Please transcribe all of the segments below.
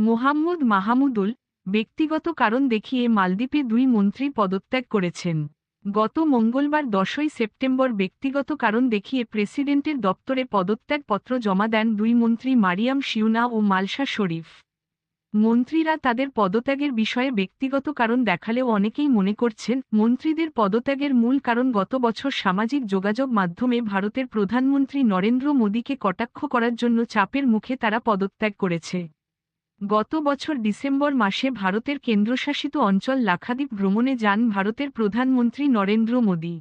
মোহাম্মদ মাহমুদুল ব্যক্তিগত কারণ দেখিয়ে মালদ্বীপে দুই মন্ত্রী পদত্যাগ করেছেন। গত মঙ্গলবার দশই সেপ্টেম্বর ব্যক্তিগত কারণ দেখিয়ে প্রেসিডেন্টের দপ্তরে পদত্যাগপত্র জমা দেন দুই মন্ত্রী মারিয়াম শিউনা ও মালসা শরীফ। মন্ত্রীরা তাদের পদত্যাগের বিষয়ে ব্যক্তিগত কারণ দেখালেও অনেকেই মনে করছেন, মন্ত্রীদের পদত্যাগের মূল কারণ গত বছর সামাজিক যোগাযোগ মাধ্যমে ভারতের প্রধানমন্ত্রী নরেন্দ্র মোদীকে কটাক্ষ করার জন্য চাপের মুখে তারা পদত্যাগ করেছে। গত বছর ডিসেম্বর মাসে ভারতের কেন্দ্রশাসিত অঞ্চল লাক্ষাদ্বীপ ভ্রমণে যান ভারতের প্রধানমন্ত্রী নরেন্দ্র মোদী।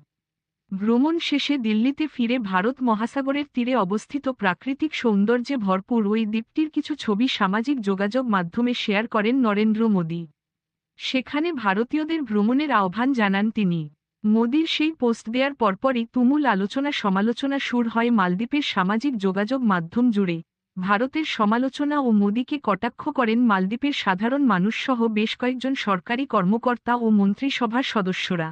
ভ্রমণ শেষে দিল্লিতে ফিরে ভারত মহাসাগরের তীরে অবস্থিত প্রাকৃতিক সৌন্দর্যে ভরপুর ওই দ্বীপটির কিছু ছবি সামাজিক যোগাযোগ মাধ্যমে শেয়ার করেন নরেন্দ্র মোদী। সেখানে ভারতীয়দের ভ্রমণের আহ্বান জানান তিনি। মোদীর সেই পোস্ট দেওয়ার পরপরই তুমুল আলোচনা সমালোচনা সুর হয় মালদ্বীপের সামাজিক যোগাযোগ মাধ্যম জুড়ে। ভারতের সমালোচনা ও মোদীকে কটাক্ষ করেন মালদ্বীপের সাধারণ মানুষসহ বেশ কয়েকজন সরকারি কর্মকর্তা ও মন্ত্রিসভার সদস্যরা।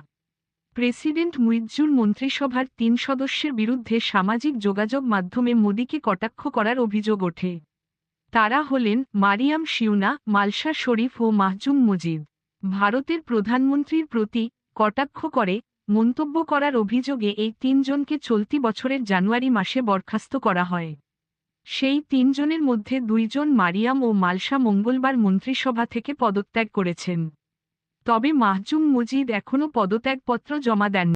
প্রেসিডেন্ট মুইজ্জুর মন্ত্রিসভার তিন সদস্যের বিরুদ্ধে সামাজিক যোগাযোগ মাধ্যমে মোদীকে কটাক্ষ করার অভিযোগ ওঠে। তারা হলেন মারিয়াম শিউনা মালসা শরীফ ও মাহজুম মুজিব ভারতের প্রধানমন্ত্রীর প্রতি কটাক্ষ করে মন্তব্য করার অভিযোগে এই তিনজনকে চলতি বছরের জানুয়ারি মাসে বরখাস্ত করা হয়। সেই তিনজনের মধ্যে দুইজন মারিয়াম ও মালসা মঙ্গলবার মন্ত্রিসভা থেকে পদত্যাগ করেছেন। তবে মাহজুম মুজিদ এখনও পদত্যাগপত্র জমা দেন